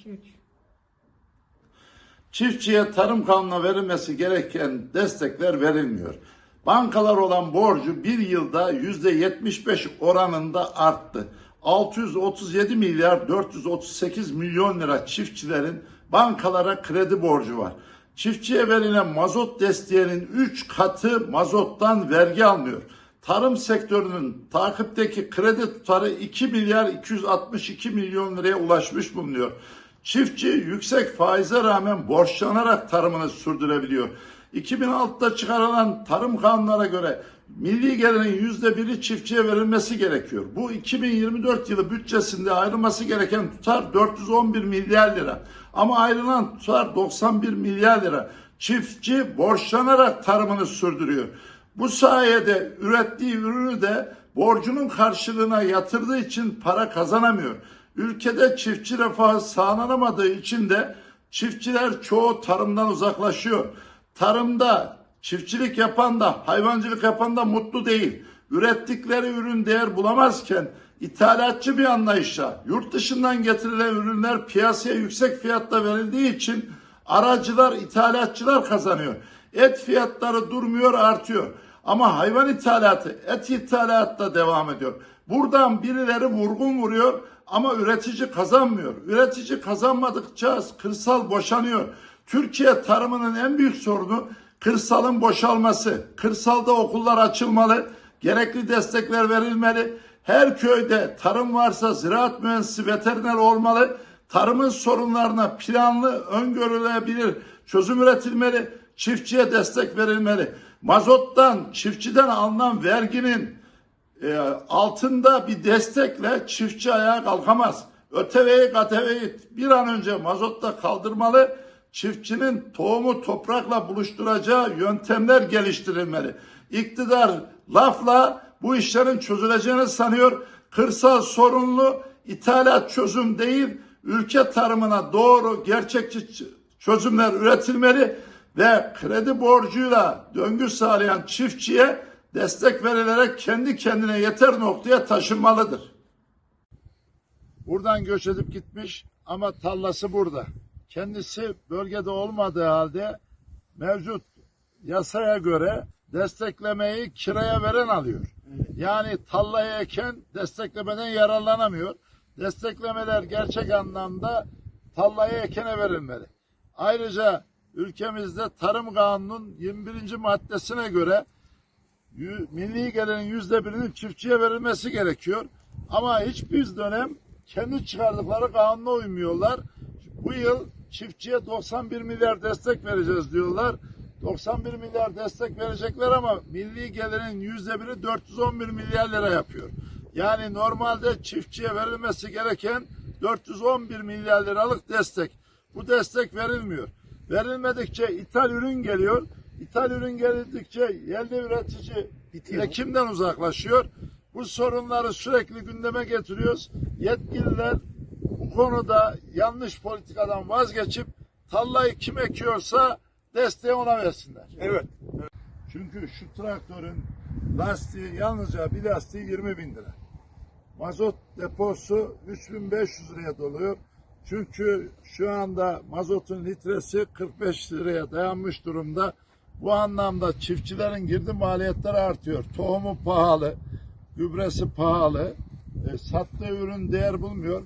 2 3. Çiftçiye tarım kanuna verilmesi gereken destekler verilmiyor. Bankalar olan borcu bir yılda yüzde 75 oranında arttı. 637 milyar 438 milyon lira çiftçilerin bankalara kredi borcu var. Çiftçiye verilen mazot desteğinin 3 katı mazottan vergi almıyor. Tarım sektörünün takipteki kredi tutarı 2 milyar 262 milyon liraya ulaşmış bulunuyor. Çiftçi yüksek faize rağmen borçlanarak tarımını sürdürebiliyor. 2006'da çıkarılan tarım kanunlara göre milli gelirin yüzde biri çiftçiye verilmesi gerekiyor. Bu 2024 yılı bütçesinde ayrılması gereken tutar 411 milyar lira. Ama ayrılan tutar 91 milyar lira. Çiftçi borçlanarak tarımını sürdürüyor. Bu sayede ürettiği ürünü de borcunun karşılığına yatırdığı için para kazanamıyor. Ülkede çiftçi refahı sağlanamadığı için de çiftçiler çoğu tarımdan uzaklaşıyor. Tarımda çiftçilik yapan da hayvancılık yapan da mutlu değil. Ürettikleri ürün değer bulamazken ithalatçı bir anlayışla yurt dışından getirilen ürünler piyasaya yüksek fiyatla verildiği için aracılar, ithalatçılar kazanıyor. Et fiyatları durmuyor, artıyor. Ama hayvan ithalatı, et ithalatı da devam ediyor. Buradan birileri vurgun vuruyor ama üretici kazanmıyor. Üretici kazanmadıkça kırsal boşanıyor. Türkiye tarımının en büyük sorunu kırsalın boşalması. Kırsalda okullar açılmalı, gerekli destekler verilmeli. Her köyde tarım varsa ziraat mühendisi veteriner olmalı. Tarımın sorunlarına planlı, öngörülebilir çözüm üretilmeli. Çiftçiye destek verilmeli. Mazottan, çiftçiden alınan verginin e, altında bir destekle çiftçi ayağa kalkamaz. ÖTV'yi, KTV'yi bir an önce mazotta kaldırmalı. Çiftçinin tohumu toprakla buluşturacağı yöntemler geliştirilmeli. İktidar lafla bu işlerin çözüleceğini sanıyor. Kırsal sorunlu ithalat çözüm değil, ülke tarımına doğru gerçekçi çözümler üretilmeli ve kredi borcuyla döngü sağlayan çiftçiye destek verilerek kendi kendine yeter noktaya taşınmalıdır. Buradan göç edip gitmiş ama tarlası burada. Kendisi bölgede olmadığı halde mevcut yasaya göre desteklemeyi kiraya veren alıyor. Yani tarlayı eken desteklemeden yararlanamıyor. Desteklemeler gerçek anlamda tarlayı ekene verilmeli. Ayrıca ülkemizde Tarım Kanunu'nun 21. maddesine göre milli gelirin yüzde birinin çiftçiye verilmesi gerekiyor. Ama hiçbir dönem kendi çıkardıkları kanuna uymuyorlar. Bu yıl çiftçiye 91 milyar destek vereceğiz diyorlar. 91 milyar destek verecekler ama milli gelirin yüzde biri 411 milyar lira yapıyor. Yani normalde çiftçiye verilmesi gereken 411 milyar liralık destek. Bu destek verilmiyor. Verilmedikçe ithal ürün geliyor. İthal ürün geldikçe yerli üretici ekimden uzaklaşıyor. Bu sorunları sürekli gündeme getiriyoruz. Yetkililer bu konuda yanlış politikadan vazgeçip tarlayı kim ekiyorsa desteği ona versinler. Evet. Çünkü şu traktörün lastiği yalnızca bir lastiği 20 bin lira. Mazot deposu 3500 liraya doluyor. Çünkü şu anda mazotun litresi 45 liraya dayanmış durumda. Bu anlamda çiftçilerin girdi maliyetleri artıyor. Tohumu pahalı, gübresi pahalı, e, sattığı ürün değer bulmuyor.